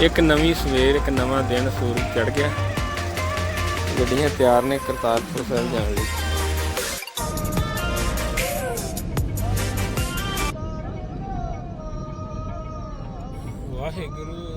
ਇੱਕ ਨਵੀਂ ਸਵੇਰ, ਇੱਕ ਨਵਾਂ ਦਿਨ ਸੂਰਜ ਚੜ ਗਿਆ। ਗੱਡੀਆਂ ਤਿਆਰ ਨੇ ਕਰਤਾਰਪੁਰ ਸਾਹਿਬ ਜਾਣ ਲਈ। ਵਾਹਿਗੁਰੂ।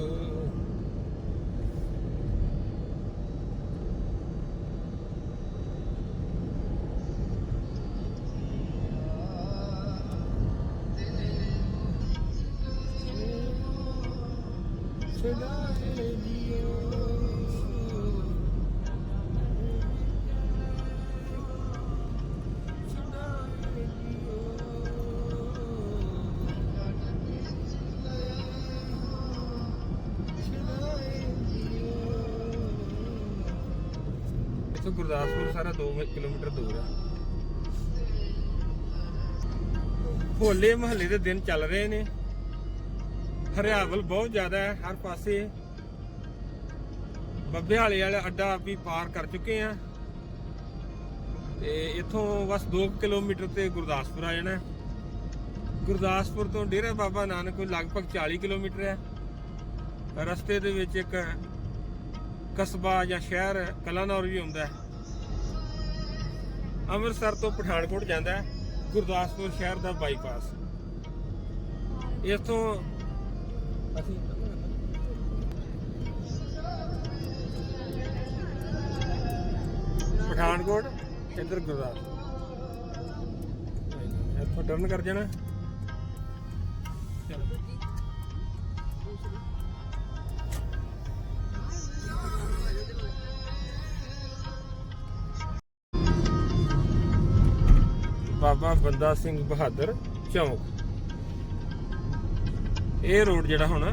ਇੱਥੋਂ ਗੁਰਦਾਸਪੁਰ ਸਾਰਾ 2 ਕਿਲੋਮੀਟਰ ਦੂਰ ਹੈ ਹੋਲੇ ਮਹੱਲੇ ਦੇ ਦਿਨ ਚੱਲ ਰਹੇ ਨੇ। ਹਰਿਆਵਲ ਬਹੁਤ ਜ਼ਿਆਦਾ ਹੈ, ਹਰ ਪਾਸੇ ਬੱਬੇ ਵਾਲੇ ਵਾਲਾ ਅੱਡਾ ਵੀ ਪਾਰ ਕਰ ਚੁੱਕੇ ਆ। ਤੇ ਇੱਥੋਂ ਬਸ 2 ਕਿਲੋਮੀਟਰ ਤੇ ਗੁਰਦਾਸਪੁਰ ਆ ਜਾਣਾ। ਗੁਰਦਾਸਪੁਰ ਤੋਂ ਡੇਰਾ ਬਾਬਾ ਨਾਨਕ ਕੋਈ ਲਗਭਗ 40 ਕਿਲੋਮੀਟਰ ਹੈ। ਰਸਤੇ ਦੇ ਵਿੱਚ ਇੱਕ ਕਸਬਾ ਜਾਂ ਸ਼ਹਿਰ ਕਲਾਨੌਰ ਵੀ ਆਉਂਦਾ ਹੈ। ਅੰਮ੍ਰਿਤਸਰ ਤੋਂ ਪਠਾਨਕੋਟ ਜਾਂਦਾ ਹੈ, ਗੁਰਦਾਸਪੁਰ ਸ਼ਹਿਰ ਦਾ ਬਾਈਪਾਸ। ਇਥੋਂ ਅਸੀਂ ਪਠਾਨਕੋਟ ਇੱਧਰ ਗੁਰਦਾਸਪੁਰ। ਇੱਥੋਂ ਟਰਨ ਕਰ ਜਾਣਾ। ਬਾਬਾ ਬੰਦਾ ਸਿੰਘ ਬਹਾਦਰ ਚੌਂਕ। ਇਹ ਰੋਡ ਜਿਹੜਾ ਹੁਣ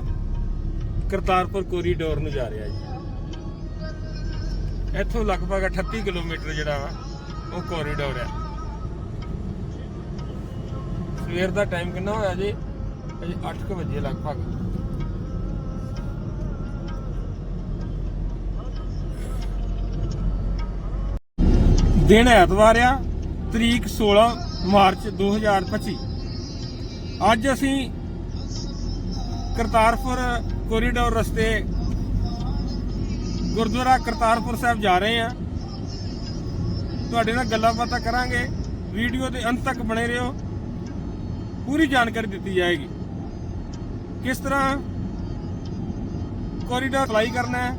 ਕਰਤਾਰਪੁਰ ਕੋਰੀਡੋਰ ਨੂੰ ਜਾ ਰਿਹਾ ਜੀ। ਇੱਥੋਂ ਲਗਭਗ 38 ਕਿਲੋਮੀਟਰ ਜਿਹੜਾ ਵਾ, ਉਹ ਕੋਰੀਡੋਰ ਹੈ ਸਵੇਰ ਦਾ ਟਾਈਮ ਕਿੰਨਾ ਹੋਇਆ ਜੀ? ਅਜੇ 8:00 ਵਜੇ ਲਗਭਗ। ਦਿਨ ਐਤਵਾਰ ਆ, ਤਰੀਕ 16 ਮਾਰਚ 2025 ਅੱਜ ਅਸੀਂ ਕਰਤਾਰਪੁਰ ਕੋਰੀਡੋਰ ਰਸਤੇ ਗੁਰਦੁਆਰਾ ਕਰਤਾਰਪੁਰ ਸਾਹਿਬ ਜਾ ਰਹੇ ਹਾਂ। ਤੁਹਾਡੇ ਨਾਲ ਗੱਲਾਂ ਬਾਤਾਂ ਕਰਾਂਗੇ। ਵੀਡੀਓ ਦੇ ਅੰਤ ਤੱਕ ਬਣੇ ਰਹੋ। ਪੂਰੀ ਜਾਣਕਾਰੀ ਦਿੱਤੀ ਜਾਏਗੀ। ਕਿਸ ਤਰ੍ਹਾਂ ਕੋਰੀਡੋਰ ਅਪਲਾਈ ਕਰਨਾ ਹੈ?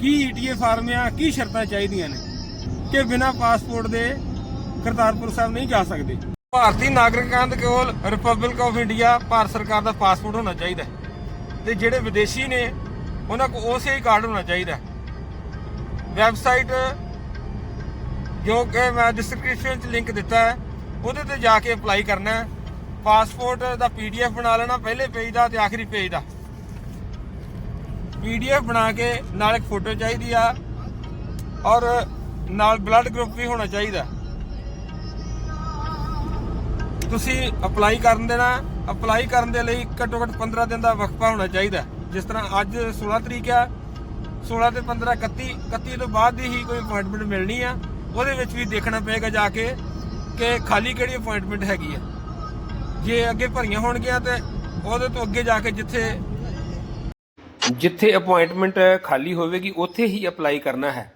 ਕੀ ਈਟੀਏ ਫਾਰਮ ਆ ਕੀ ਸ਼ਰਤਾਂ ਚਾਹੀਦੀਆਂ ਨੇ? ਕਿ ਬਿਨਾਂ ਪਾਸਪੋਰਟ ਦੇ ਕਰਤਾਰਪੁਰ ਸਾਹਿਬ ਨਹੀਂ ਜਾ ਸਕਦੇ? ਭਾਰਤੀ ਨਾਗਰਿਕਾਂ ਦੇ ਕੋਲ ਰਿਪਬਲਿਕ ਆਫ ਇੰਡੀਆ ਭਾਰਤ ਸਰਕਾਰ ਦਾ ਪਾਸਪੋਰਟ ਹੋਣਾ ਚਾਹੀਦਾ ਹੈ। ਤੇ ਜਿਹੜੇ ਵਿਦੇਸ਼ੀ ਨੇ, ਉਹਨਾਂ ਕੋਲ ਉਸੇ ਹੀ ਕਾਰਡ ਹੋਣਾ ਚਾਹੀਦਾ ਵੈਬਸਾਈਟ ਜੋ ਕਿ ਮੈਂ ਡਿਸਕ੍ਰਿਪਸ਼ਨ 'ਚ ਲਿੰਕ ਦਿੱਤਾ ਹੈ, ਉਹਦੇ ਤੇ ਜਾ ਕੇ ਅਪਲਾਈ ਕਰਨਾ ਹੈ। ਪਾਸਪੋਰਟ ਦਾ ਪੀਡੀਐਫ ਬਣਾ ਲੈਣਾ, ਪਹਿਲੇ ਪੇਜ ਦਾ ਤੇ ਆਖਰੀ ਪੇਜ ਦਾ। ਪੀਡੀਐਫ ਬਣਾ ਕੇ ਨਾਲ ਇੱਕ ਫੋਟੋ ਚਾਹੀਦੀ ਆ, ਔਰ ਨਾਲ ਬਲੱਡ ਗਰੁੱਪ ਵੀ ਹੋਣਾ ਚਾਹੀਦਾ। ਤੁਸੀਂ ਅਪਲਾਈ ਕਰਨ ਦੇਣਾ ਅਪਲਾਈ ਕਰਨ ਦੇ ਲਈ ਘੱਟੋ ਘੱਟ 15 ਦਿਨ ਦਾ ਵਕਫਾ ਹੋਣਾ ਚਾਹੀਦਾ ਜਿਸ ਤਰ੍ਹਾਂ ਅੱਜ 16 ਤਰੀਕ ਆ 16 ਤੇ 15 31 31 ਤੋਂ ਬਾਅਦ ਦੀ ਹੀ ਕੋਈ ਅਪਾਇੰਟਮੈਂਟ ਮਿਲਣੀ ਆ। ਉਹਦੇ ਵਿੱਚ ਵੀ ਦੇਖਣਾ ਪਏਗਾ ਜਾ ਕੇ ਕਿ ਖਾਲੀ ਕਿਹੜੀ ਅਪਾਇੰਟਮੈਂਟ ਹੈਗੀ ਆ। ਜੇ ਅੱਗੇ ਭਰੀਆਂ ਹੋਣਗੀਆਂ ਤੇ ਉਹਦੇ ਤੋਂ ਅੱਗੇ ਜਾ ਕੇ ਜਿੱਥੇ ਜਿੱਥੇ ਅਪਾਇੰਟਮੈਂਟ ਖਾਲੀ ਹੋਵੇਗੀ, ਉੱਥੇ ਹੀ ਅਪਲਾਈ ਕਰਨਾ ਹੈ।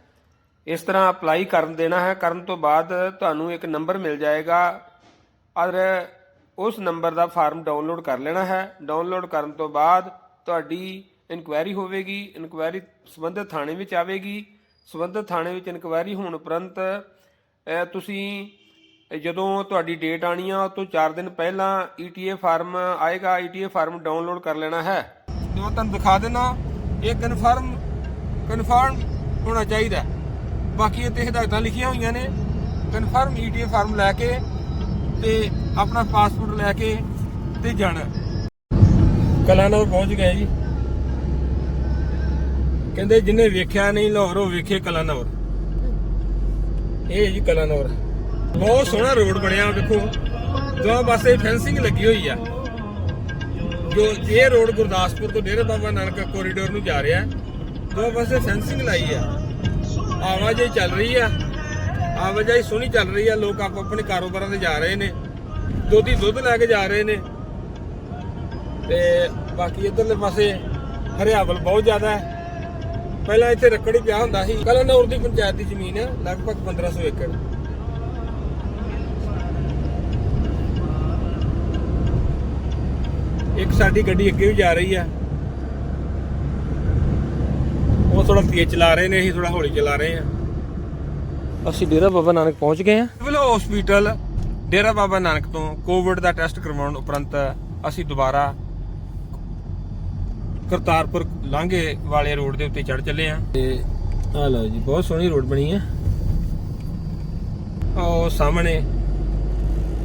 ਇਸ ਤਰ੍ਹਾਂ ਅਪਲਾਈ ਕਰਨ ਦੇਣਾ ਹੈ, ਕਰਨ ਤੋਂ ਬਾਅਦ ਤੁਹਾਨੂੰ ਇੱਕ ਨੰਬਰ ਮਿਲ ਜਾਏਗਾ ਔਰ ਉਸ ਨੰਬਰ ਦਾ ਫਾਰਮ ਡਾਊਨਲੋਡ ਕਰ ਲੈਣਾ ਹੈ। ਡਾਊਨਲੋਡ ਕਰਨ ਤੋਂ ਬਾਅਦ ਤੁਹਾਡੀ ਇਨਕੁਆਇਰੀ ਹੋਵੇਗੀ। ਇਨਕੁਆਇਰੀ ਸੰਬੰਧਿਤ ਥਾਣੇ ਵਿੱਚ ਆਵੇਗੀ। ਸੰਬੰਧਿਤ ਥਾਣੇ ਵਿੱਚ ਇਨਕੁਆਇਰੀ ਹੋਣ ਉਪਰੰਤ ਤੁਸੀਂ ਜਦੋਂ ਤੁਹਾਡੀ ਡੇਟ ਆਣੀ ਆ, ਉਹ ਤੋਂ 4 ਦਿਨ ਪਹਿਲਾਂ ਈਟੀਏ ਫਾਰਮ ਆਏਗਾ। ਈਟੀਏ ਫਾਰਮ ਡਾਊਨਲੋਡ ਕਰ ਲੈਣਾ ਹੈ। ਜੋ ਤੁਹਾਨੂੰ ਦਿਖਾ ਦੇਣਾ ਇਹ ਕਨਫਰਮ ਕਨਫਰਮ ਹੋਣਾ ਚਾਹੀਦਾ ਬਾਕੀ ਇਹ ਤੇ ਹਦਾਇਤਾਂ ਲਿਖੀਆਂ ਹੋਈਆਂ ਨੇ। ਕਨਫਰਮ ਈਟੀਏ ਫਾਰਮ ਲੈ ਕੇ ਤੇ ਆਪਣਾ ਪਾਸਪੋਰਟ ਲੈ ਕੇ ਤੇ ਜਾਣਾ। ਕਲਾਨੌਰ ਪਹੁੰਚ ਗਏ ਜੀ। ਕਹਿੰਦੇ ਜਿਹਨੇ ਵੇਖਿਆ ਨਹੀਂ ਲਾਹੌਰ, ਉਹ ਵੇਖੇ ਕਲਾਨੌਰ ਇਹ ਜੀ ਕਲਾਨੌਰ ਬਹੁਤ ਸੋਹਣਾ ਰੋਡ ਬਣਿਆ, ਵੇਖੋ। ਦੋ ਪਾਸੇ ਫੈਂਸਿੰਗ ਲੱਗੀ ਹੋਈ ਆ। ਜੋ ਇਹ ਰੋਡ ਗੁਰਦਾਸਪੁਰ ਤੋਂ ਡੇਰਾ ਬਾਬਾ ਨਾਨਕ ਕੋਰੀਡੋਰ ਨੂੰ ਜਾ ਰਿਹਾ। ਦੋ ਪਾਸੇ ਫੈਂਸਿੰਗ ਲਾਈ ਆ। ਆਵਾਜਾਈ ਚੱਲ ਰਹੀ ਆ। ਆਵਾਜਾਈ ਸੋਹਣੀ ਚੱਲ ਰਹੀ ਆ, ਲੋਕ ਆਪ ਆਪਣੇ ਕਾਰੋਬਾਰਾਂ ਤੇ ਜਾ ਰਹੇ ਨੇ। ਦੁੱਧ ਦੁੱਧ ਲੈ ਕੇ ਜਾ ਰਹੇ ਨੇ। ਤੇ ਬਾਕੀ ਇਧਰਲੇ ਪਾਸੇ ਹਰਿਆਵਲ ਬਹੁਤ ਜ਼ਿਆਦਾ ਹੈ। ਪਹਿਲਾਂ ਇੱਥੇ ਰੱਕੜ ਹੀ ਪਿਆ ਹੁੰਦਾ ਸੀ ਕਲਨੌਰ ਦੀ ਪੰਚਾਇਤ ਦੀ ਜ਼ਮੀਨ ਹੈ, ਲਗਭਗ 1500 ਏਕੜ। ਇੱਕ ਸਾਡੀ ਗੱਡੀ ਅੱਗੇ ਵੀ ਜਾ ਰਹੀ ਆ ਉਹ ਥੋੜਾ ਤੇਜ਼ ਚਲਾ ਰਹੇ ਨੇ, ਅਸੀਂ ਥੋੜਾ ਹੌਲੀ ਚਲਾ ਰਹੇ ਆ ਅਸੀਂ ਡੇਰਾ ਬਾਬਾ ਨਾਨਕ ਪਹੁੰਚ ਗਏ ਆ ਸਿਵਲ ਹਸਪੀਟਲ ਡੇਰਾ ਬਾਬਾ ਨਾਨਕ ਤੋਂ ਕੋਵਿਡ ਦਾ ਟੈਸਟ ਕਰਵਾਉਣ ਉਪਰੰਤ ਅਸੀਂ ਦੁਬਾਰਾ ਕਰਤਾਰਪੁਰ ਲਾਂਘੇ ਵਾਲੇ ਰੋਡ ਦੇ ਉੱਤੇ ਚੜ ਚੱਲੇ ਹਾਂ। ਤੇ ਆ ਲਓ ਜੀ, ਬਹੁਤ ਸੋਹਣੀ ਰੋਡ ਬਣੀ ਹੈ। ਉਹ ਸਾਹਮਣੇ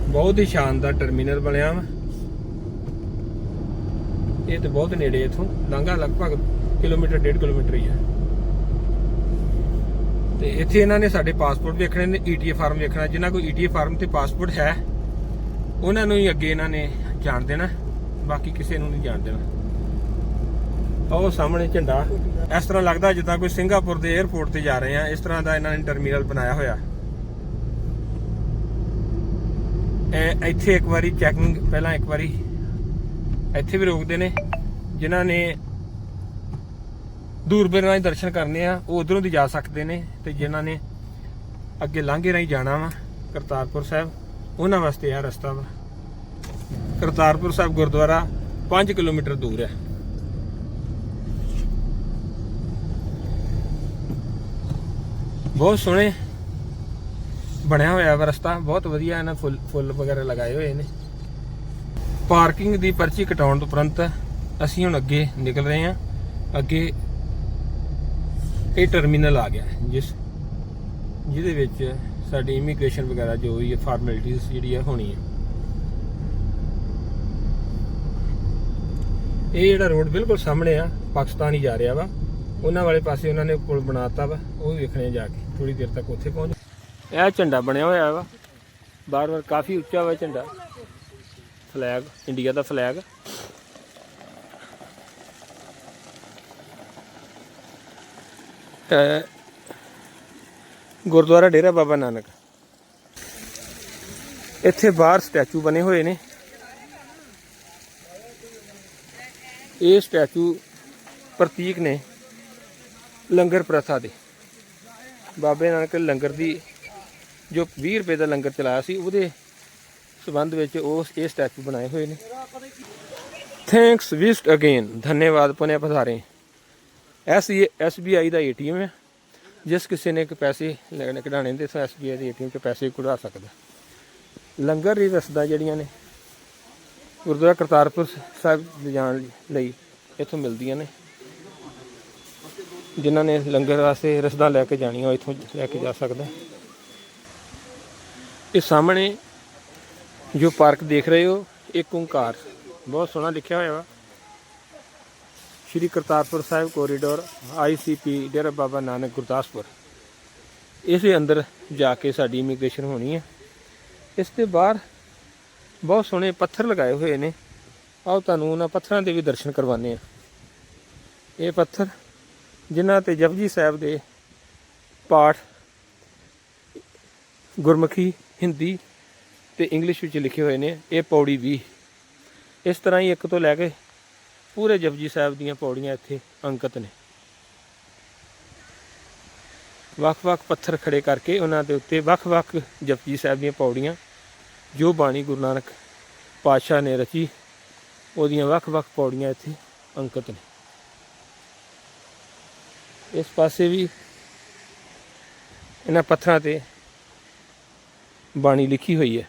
ਬਹੁਤ ਹੀ ਸ਼ਾਨਦਾਰ ਟਰਮੀਨਲ ਬਣਿਆ ਵਾ। ਇਹ ਤੇ ਬਹੁਤ ਨੇੜੇ ਇਥੋਂ, ਲਾਂਘਾ ਲਗਭਗ ਕਿਲੋਮੀਟਰ 1.5 ਕਿਲੋਮੀਟਰ ਹੀ ਹੈ। ਤੇ ਇੱਥੇ ਇਹਨਾਂ ਨੇ ਸਾਡੇ ਪਾਸਪੋਰਟ ਵੇਖਣੇ ਨੇ ਈਟੀਏ ਫਾਰਮ ਵੇਖਣਾ, ਜਿਨ੍ਹਾਂ ਕੋਲ ਈਟੀਏ ਫਾਰਮ ਤੇ ਪਾਸਪੋਰਟ ਹੈ, ਉਹਨਾਂ ਨੂੰ ਹੀ ਅੱਗੇ ਇਹਨਾਂ ਨੇ ਜਾਣ ਦੇਣਾ, ਬਾਕੀ ਕਿਸੇ ਨੂੰ ਨਹੀਂ ਜਾਣ ਦੇਣਾ। ਉਹ ਸਾਹਮਣੇ ਝੰਡਾ। ਇਸ ਤਰ੍ਹਾਂ ਲੱਗਦਾ ਜਿੱਦਾਂ ਕੋਈ ਸਿੰਗਾਪੁਰ ਦੇ 에ਅਰਪੋਰਟ ਤੇ ਜਾ ਰਹੇ ਆ, ਇਸ ਤਰ੍ਹਾਂ ਦਾ ਇਹਨਾਂ ਨੇ ਟਰਮੀਨਲ ਬਣਾਇਆ ਹੋਇਆ। ਇੱਥੇ ਇੱਕ ਵਾਰੀ ਚੈਕਿੰਗ ਪਹਿਲਾਂ ਇੱਕ ਵਾਰੀ ਇੱਥੇ ਵੀ ਰੋਕਦੇ ਨੇ, ਜਿਨ੍ਹਾਂ ਨੇ ਦੂਰਬੀਨ ਰਾਹੀਂ ਦਰਸ਼ਨ ਕਰਨੇ ਆ, ਉਹ ਉਧਰੋਂ ਦੀ ਜਾ ਸਕਦੇ ਨੇ ਤੇ ਜਿਨ੍ਹਾਂ ਨੇ ਅੱਗੇ ਲਾਂਘੇ ਰਾਹੀਂ ਜਾਣਾ ਵਾ, ਕਰਤਾਰਪੁਰ ਸਾਹਿਬ, ਉਹਨਾਂ ਵਾਸਤੇ ਆ ਰਸਤਾ ਵਾ। ਕਰਤਾਰਪੁਰ ਸਾਹਿਬ ਗੁਰਦੁਆਰਾ 5 ਕਿਲੋਮੀਟਰ ਦੂਰ ਹੈ। ਬਹੁਤ ਸੋਹਣੇ ਬਣਿਆ ਹੋਇਆ ਵਾ ਰਸਤਾ, ਬਹੁਤ ਵਧੀਆ ਇਹਨਾਂ ਫੁੱਲ ਫੁੱਲ ਵਗੈਰਾ ਲਗਾਏ ਹੋਏ ਨੇ। ਪਾਰਕਿੰਗ ਦੀ ਪਰਚੀ ਕਟਾਉਣ ਤੋਂ ਉਪਰੰਤ ਅਸੀਂ ਹੁਣ ਅੱਗੇ ਨਿਕਲ ਰਹੇ ਹਾਂ। ਅੱਗੇ ਇਹ ਟਰਮੀਨਲ ਆ ਗਿਆ, ਜਿਸ, ਜਿਹਦੇ ਵਿੱਚ ਸਾਡੀ ਇਮੀਗ੍ਰੇਸ਼ਨ ਵਗੈਰਾ ਜੋ ਵੀ ਫਾਰਮੈਲਿਟੀਜ਼ ਜਿਹੜੀ ਹੈ ਹੋਣੀ ਹੈ ਇਹ ਜਿਹੜਾ ਰੋਡ ਬਿਲਕੁਲ ਸਾਹਮਣੇ ਆ, ਪਾਕਿਸਤਾਨ ਹੀ ਜਾ ਰਿਹਾ ਵਾ। ਉਹਨਾਂ ਵਾਲੇ ਪਾਸੇ ਉਹਨਾਂ ਨੇ ਪੁਲ ਬਣਾਤਾ ਵਾ, ਉਹ ਵੀ ਵੇਖਣੇ ਜਾ ਕੇ ਥੋੜੀ ਦੇਰ ਤੱਕ ਉੱਥੇ ਪਹੁੰਚ ਇਹ ਝੰਡਾ ਬਣਿਆ ਹੋਇਆ ਵਾ। ਬਾਰ-ਬਾਰ ਕਾਫੀ ਉੱਚਾ ਵਾ ਝੰਡਾ। ਫਲੈਗ ਇੰਡੀਆ ਦਾ ਫਲੈਗ ਗੁਰਦੁਆਰਾ ਡੇਰਾ ਬਾਬਾ ਨਾਨਕ। ਇੱਥੇ ਬਾਹਰ ਸਟੈਚੂ ਬਣੇ ਹੋਏ ਨੇ। ਇਹ ਸਟੈਚੂ ਪ੍ਰਤੀਕ ਨੇ ਲੰਗਰ ਪ੍ਰਥਾ ਦੇ। ਬਾਬੇ ਨਾਨਕ ਲੰਗਰ ਦੀ ਜੋ 20 ਰੁਪਏ ਦਾ ਲੰਗਰ ਚਲਾਇਆ ਸੀ, ਉਹਦੇ ਸਬੰਧ ਵਿੱਚ ਉਹ ਇਹ ਸਟੈਚੂ ਬਣਾਏ ਹੋਏ ਨੇ। ਥੈਂਕਸ ਵਿਸਟ ਅਗੇਨ ਧੰਨਵਾਦ ਪੁਨੇ ਪਧਾਰੇ। ਐਸ ਐਸਬੀਆਈ ਦਾ ਏਟੀਐਮ ਹੈ। ਜਿਸ ਕਿਸੇ ਨੇ ਕਿ ਪੈਸੇ ਲੈਣੇ ਕਢਾਣੇ ਤੇ ਐਸਬੀਆਈ ਦੇ ਏਟੀਐਮ 'ਚ ਪੈਸੇ ਕਢਾ ਸਕਦਾ ਲੰਗਰ ਦੀ ਰਸਦਾ ਜਿਹੜੀਆਂ ਨੇ, ਗੁਰਦੁਆਰਾ ਕਰਤਾਰਪੁਰ ਸਾਹਿਬ ਜਾਣ ਲਈ ਇੱਥੋਂ ਮਿਲਦੀਆਂ ਨੇ। ਜਿਨ੍ਹਾਂ ਨੇ ਲੰਗਰ ਵਾਸਤੇ ਰਸਦਾ ਲੈ ਕੇ ਜਾਣੀਆਂ, ਉਹ ਇੱਥੋਂ ਲੈ ਕੇ ਜਾ ਸਕਦਾ ਇਹ ਸਾਹਮਣੇ ਜੋ ਪਾਰਕ ਦੇਖ ਰਹੇ ਹੋ, ਇੱਕ ਓੰਕਾਰ। ਬਹੁਤ ਸੋਹਣਾ ਲਿਖਿਆ ਹੋਇਆ ਵਾ। Shri Kartarpur Sahib corridor ICP Dera Baba Nanak, Gurdaspur. ਇਸੇ ਅੰਦਰ ਜਾ ਕੇ ਸਾਡੀ ਇਮੀਗ੍ਰੇਸ਼ਨ ਹੋਣੀ ਹੈ ਇਸ ਦੇ ਬਾਹਰ ਬਹੁਤ ਸੋਹਣੇ ਪੱਥਰ ਲਗਾਏ ਹੋਏ ਨੇ। ਆਓ ਤੁਹਾਨੂੰ ਉਹਨਾਂ ਪੱਥਰਾਂ ਦੇ ਵੀ ਦਰਸ਼ਨ ਕਰਵਾਉਂਦੇ ਆ ਇਹ ਪੱਥਰ ਜਿਨ੍ਹਾਂ ਤੇ ਜਪਜੀ ਸਾਹਿਬ ਦੇ ਪਾਠ ਗੁਰਮੁਖੀ ਹਿੰਦੀ ਤੇ ਇੰਗਲਿਸ਼ ਵਿੱਚ ਲਿਖੇ ਹੋਏ ਨੇ। ਇਹ ਪੌੜੀ ਵੀ ਇਸ ਤਰ੍ਹਾਂ ਹੀ ਇੱਕ ਤੋਂ ਲੈ ਕੇ ਪੂਰੇ ਜਪਜੀ ਸਾਹਿਬ ਦੀਆਂ ਪੌੜੀਆਂ ਇੱਥੇ ਅੰਕਿਤ ਨੇ। ਵੱਖ-ਵੱਖ ਪੱਥਰ ਖੜੇ ਕਰਕੇ ਉਹਨਾਂ ਦੇ ਉੱਤੇ ਵੱਖ-ਵੱਖ ਜਪਜੀ ਸਾਹਿਬ ਦੀਆਂ ਪੌੜੀਆਂ, ਜੋ ਬਾਣੀ ਗੁਰੂ ਨਾਨਕ ਪਾਤਸ਼ਾਹ ਨੇ ਰਚੀ, ਉਹਦੀਆਂ ਵੱਖ-ਵੱਖ ਪੌੜੀਆਂ ਇੱਥੇ ਅੰਕਿਤ ਨੇ। ਇਸ ਪਾਸੇ ਵੀ ਇਹਨਾਂ ਪੱਥਰਾਂ ਤੇ ਬਾਣੀ ਲਿਖੀ ਹੋਈ ਹੈ।